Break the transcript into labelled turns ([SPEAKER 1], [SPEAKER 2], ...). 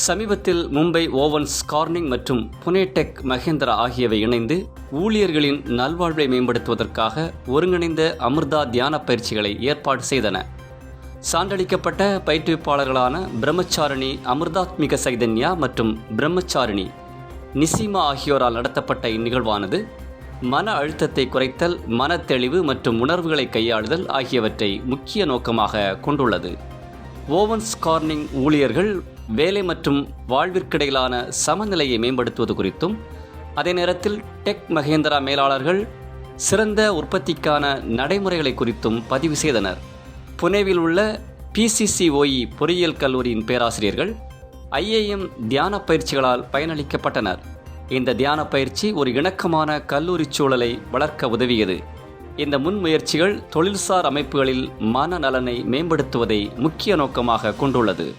[SPEAKER 1] சமீபத்தில் Mumbai Owens Corning மற்றும் புனேடெக் மகேந்திரா ஆகியவை இணைந்து ஊழியர்களின் நல்வாழ்வை மேம்படுத்துவதற்காக ஒருங்கிணைந்த அமிர்தா தியான பயிற்சிகளை ஏற்பாடு செய்தன. சான்றளிக்கப்பட்ட பயிற்றுவிப்பாளர்களான பிரம்மச்சாரிணி அமிர்தாத்மிக சைதன்யா மற்றும் பிரம்மச்சாரிணி நிசிமா ஆகியோரால் நடத்தப்பட்ட இந்நிகழ்வானது மன அழுத்தத்தை குறைத்தல் மனத்தெளிவு மற்றும் உணர்வுகளை கையாளுதல் ஆகியவற்றை முக்கிய நோக்கமாக கொண்டுள்ளது. ஓவன்ஸ் கார்னிங் ஊழியர்கள் வேலை மற்றும் வாழ்விற்கிடையிலான சமநிலையை மேம்படுத்துவது குறித்தும் அதே நேரத்தில் டெக் மகேந்திரா மேலாளர்கள் சிறந்த உற்பத்திக்கான நடைமுறைகளை குறித்தும் பதிவு செய்தனர். புனேவில் உள்ள பிசிசிஓஇ பொறியியல் கல்லூரியின் பேராசிரியர்கள் ஐஏஎம் தியான பயிற்சிகளால் பயனளிக்கப்பட்டனர். இந்த தியான பயிற்சி ஒரு இணக்கமான கல்லூரி சூழலை வளர்க்க உதவியது. இந்த முன்முயற்சிகள் தொழில்சார் அமைப்புகளில் மனநலனை மேம்படுத்துவதை முக்கிய நோக்கமாக கொண்டுள்ளது.